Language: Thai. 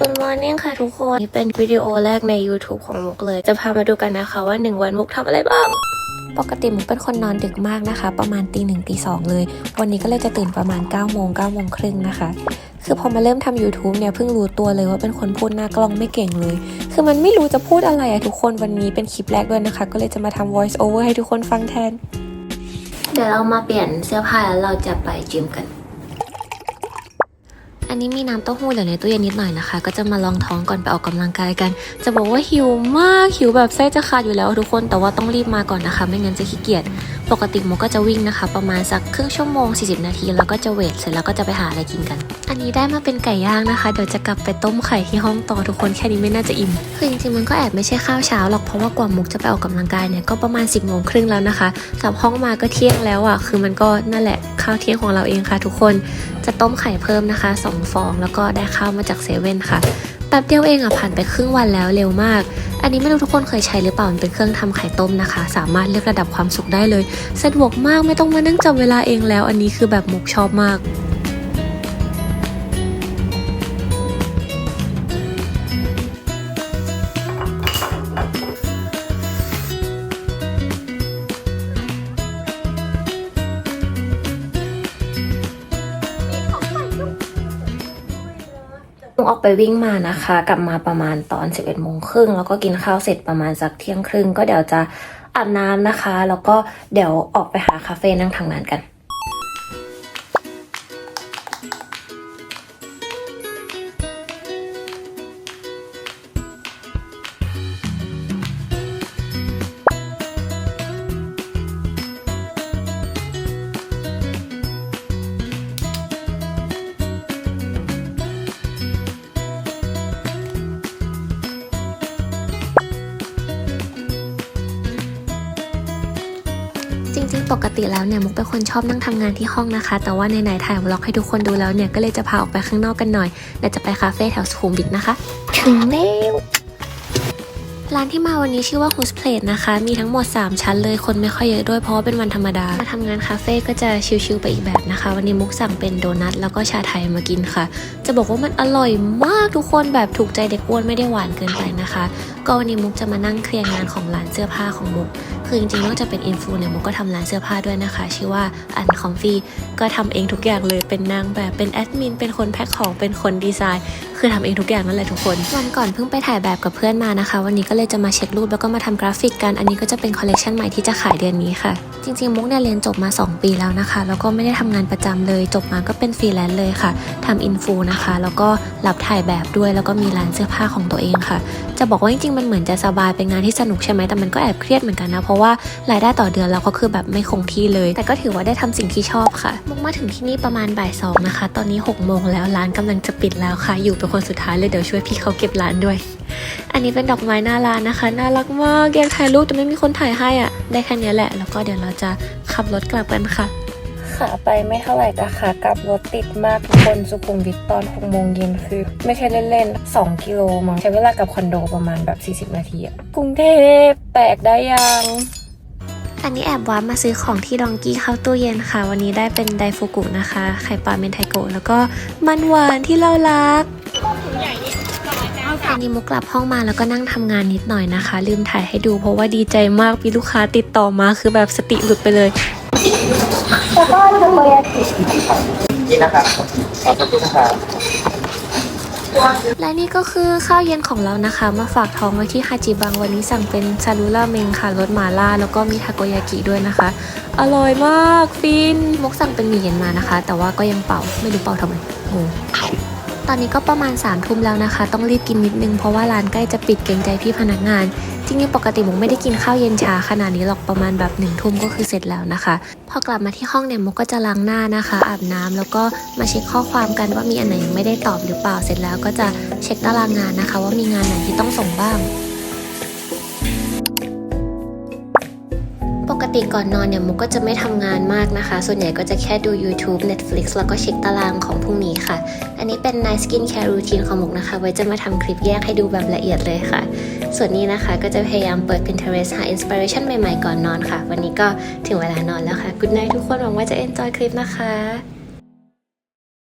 Good morning ค่ะทุกคน นี่เป็นวิดีโอแรกใน YouTube ของมุกเลย จะพามาดูกันนะคะว่า 1 วันมุกทำอะไรบ้าง ปกติมุกเป็นคนนอนดึกมากนะคะ ประมาณตีหนึ่งตีสองเลย วันนี้ก็เลยจะตื่นประมาณ9ก้าโมงเก้าโมงครึ่งนะคะ คือพอมาเริ่มทำ YouTube เนี่ยเพิ่งรู้ตัวเลยว่าเป็นคนพูดหน้ากล้องไม่เก่งเลย คือมันไม่รู้จะพูดอะไรอะทุกคนวันนี้เป็นคลิปแรกด้วยนะคะ ก็เลยจะมาทำ voice over ให้ทุกคนฟังแทน เดี๋ยวเรามาเปลี่ยนเสื้อผ้าแล้วเราจะไปจิมกันอั นนี้มีน้ำเต้าหู้เหลือในตู้เย็นนิดหน่อยนะคะ ก็จะมาลองท้องก่อนไปออกกำลังกายกัน จะบอกว่าหิวมากหิวแบบไส้จะขาดอยู่แล้วทุกคนแต่ว่าต้องรีบมาก่อนนะคะ ไม่งั้นจะขี้เกียจปกติโมก็จะวิ่งนะคะ ประมาณสักครึ่งชั่วโมง 40 นาที แล้วก็จะเวทเสร็จแล้วก็จะไปหาอะไรกินกัน อันนี้ได้มาเป็นไก่ย่างนะคะ เดี๋ยวจะกลับไปต้มไข่ที่ห้องต่อทุกคนแค่นี้ไม่น่าจะอิ่มคือจริงๆมันก็แอบไม่ใช่ข้าวเช้าหรอกเพราะว่ากว่ามุกจะไปออกกำลังกายเนี่ยก็ประมาณ 10โมงครึ่งแล้วนะคะกลับห้องมาก็เที่ยงแล้วอะคือมันก็นั่นแหละข้าวเที่ยงของเราเองค่ะ ทุกคนจะต้มไข่เพิ่มนะคะ 2 ฟอง แล้วก็ได้ข้าวมาจากเซเว่นค่ะ แป๊บเดียวเองอะผ่านไปครึ่งวันแล้วเร็วมาก อันนี้ไม่รู้ทุกคนเคยใช้หรือเปล่า มันเป็นเครื่องทำไข่ต้มนะคะ สามารถเลือกระดับความสุกได้เลย สะดวกมากไม่ต้องมานั่งจับเวลาเองแล้ว อันนี้คือแบบมุกชอบมาก ออกไปวิ่งมานะคะ กลับมาประมาณตอน 11โมงครึ่งแล้วก็กินข้าวเสร็จประมาณสักเที่ยงครึ่ง ก็เดี๋ยวจะอาบน้ำนะคะ แล้วก็เดี๋ยวออกไปหาคาเฟ่นั่งทางานกัน จริงๆ ปกติแล้วเนี่ยมุกเป็นคนชอบนั่งทำงานที่ห้องนะคะ แต่ว่าในไหนๆถ่ายวล็อกให้ทุกคนดูแล้วเนี่ยก็เลยจะพาออกไปข้างนอกกันหน่อยเดี๋ยวจะไปคาเฟ่แถวสุขุมวิทนะคะ ถึงแล้วร้านที่มาวันนี้ชื่อว่า Who's Plate นะคะ มีทั้งหมด 3 ชั้นเลย คนไม่ค่อยเยอะด้วยเพราะว่าเป็นวันธรรมดา มาทำงานคาเฟ่ก็จะชิลๆไปอีกแบบนะคะ วันนี้มุกสั่งเป็นโดนัทแล้วก็ชาไทยมากินค่ะ จะบอกว่ามันอร่อยมากทุกคนแบบถูกใจเด็กอ้วนไม่ได้หวานเกินไปนะคะ ก็วันนี้มุกจะมานั่งเคลียร์งานของร้านเสื้อผ้าของมุก คือจริงๆนอกจากเป็นอินฟูเนี่ยมุกก็ทำร้านเสื้อผ้าด้วยนะคะ ชื่อว่าอันคอมฟี่ก็ทำเองทุกอย่างเลยเป็นนางแบบเป็นแอดมินเป็นคนแพ็คของเป็นคนดีไซน์ คือทำเองทุกอย่างนั่นแหละทุกคนวันก่อนเพิ่งไปถ่ายแบบกับเพื่อนมานะคะ วันนี้ก็เลยจะมาเช็ครูปแล้วก็มาทำกราฟิกกันอันนี้ก็จะเป็นคอลเลคชันใหม่ที่จะขายเดือนนี้ค่ะ จริงๆ มุกเนี่ยเรียนจบมา 2 ปีแล้วนะคะ แล้วก็ไม่ได้ทำงานประจำเลย จบมาก็เป็นฟรีแลนซ์เลยค่ะทำอินฟูนะคะ แล้วก็รับถ่ายแบบด้วย แล้วก็มีร้านเสื้อผ้าของตัวเองค่ะ จะบอกว่าจริงๆ มันเหมือนจะสบายเป็นงานที่สนุกใช่ไหมแต่มันก็แอบเครียดเหมือนกันนะ เพราะว่ารายได้ต่อเดือนเราก็คือแบบไม่คงที่เลย แต่ก็ถือว่าได้ทำสิ่งที่ชอบค่ะ มุกมาถึงที่นี่ประมาณบ่ายสองนะคะ ตอนนี้6กโมงแล้วร้านกำลังจะปิดแล้วค่ะ อยู่เป็นคนสุดท้ายเลย เดี๋ยวช่วยพี่เขาเก็บร้านด้วย อันนี้เป็นดอกไม้หน้าร้านนะคะ น่ารักมากอยากถ่ายรูปแต่ไม่มีคนถ่ายให้อะ่ะ ได้แค่นี้แหละ แล้วก็เดี๋ยวเราจะขับรถกลับกันค่ะขาไปไม่เท่าไหร่แต่ขากลับรถติดมากทุกคนสุขุมวิทตอน6โมงเย็นคือ ไม่ใช่เล่นๆ 2 กิโลมั้งใช้เวลากับคอนโดประมาณแบบ 40 นาทีอะกรุงเทพแตกได้ยัง อันนี้แอบว้ามาซื้อของที่ดองกี้เข้าตู้เย็นค่ะ วันนี้ได้เป็นไดฟูกุนะคะ ไข่ปลาเมนไทโกะแล้วก็มันหวานที่เรารักอัน นี้มุกกลับห้องมาแล้วก็นั่งทำงานนิดหน่อยนะคะ ลืมถ่ายให้ดูเพราะว่าดีใจมากมีลูกค้าติดต่อมาคือแบบสติหลุดไปเลยนี่นะครับขอบคุณนะครับและนี่ก็คือข้าวเย็นของเรานะคะ มาฝากท้องไว้ที่ฮาจิบังวันนี้สั่งเป็นซารุราเมงค่ะรสหมาล่า แล้วก็มีทาโกยากิด้วยนะคะ อร่อยมากฟินมุกสั่งเป็นหมี่เย็นมานะคะ แต่ว่าก็ยังเป่าไม่รู้เป่าทำไมงง ตอนนี้ก็ประมาณ3ามทุ่มแล้วนะคะ ต้องรีบกินนิดนึงเพราะว่าร้านใกล้จะปิดเกรงใจพี่พนักงาน จริงๆปกติมุกไม่ได้กินข้าวเย็นช้าขนาดนี้หรอกประมาณแบบหนึ่งทุ่มก็คือเสร็จแล้วนะคะ พอกลับมาที่ห้องเนี่ยมุกก็จะล้างหน้านะคะ อาบน้ำแล้วก็มาเช็คข้อความกันว่ามีอันไหนยังไม่ได้ตอบหรือเปล่าเสร็จแล้วก็จะเช็คตารางงานนะคะ ว่ามีงานไหนที่ต้องส่งบ้าง ติก่อนนอนเนี่ยมุกก็จะไม่ทำงานมากนะคะ ส่วนใหญ่ก็จะแค่ดู YouTube Netflix แล้วก็เช็คตารางของพรุ่งนี้ค่ะ อันนี้เป็น Night Skin Care Routine ของมุกนะคะ ไว้จะมาทำคลิปแยกให้ดูแบบละเอียดเลยค่ะ ส่วนนี้นะคะก็จะพยายามเปิด Pinterest หา Inspiration ใหม่ๆก่อนนอนค่ะ วันนี้ก็ถึงเวลานอนแล้วค่ะ Good night ทุกคนหวังว่าจะ enjoy คลิปนะคะ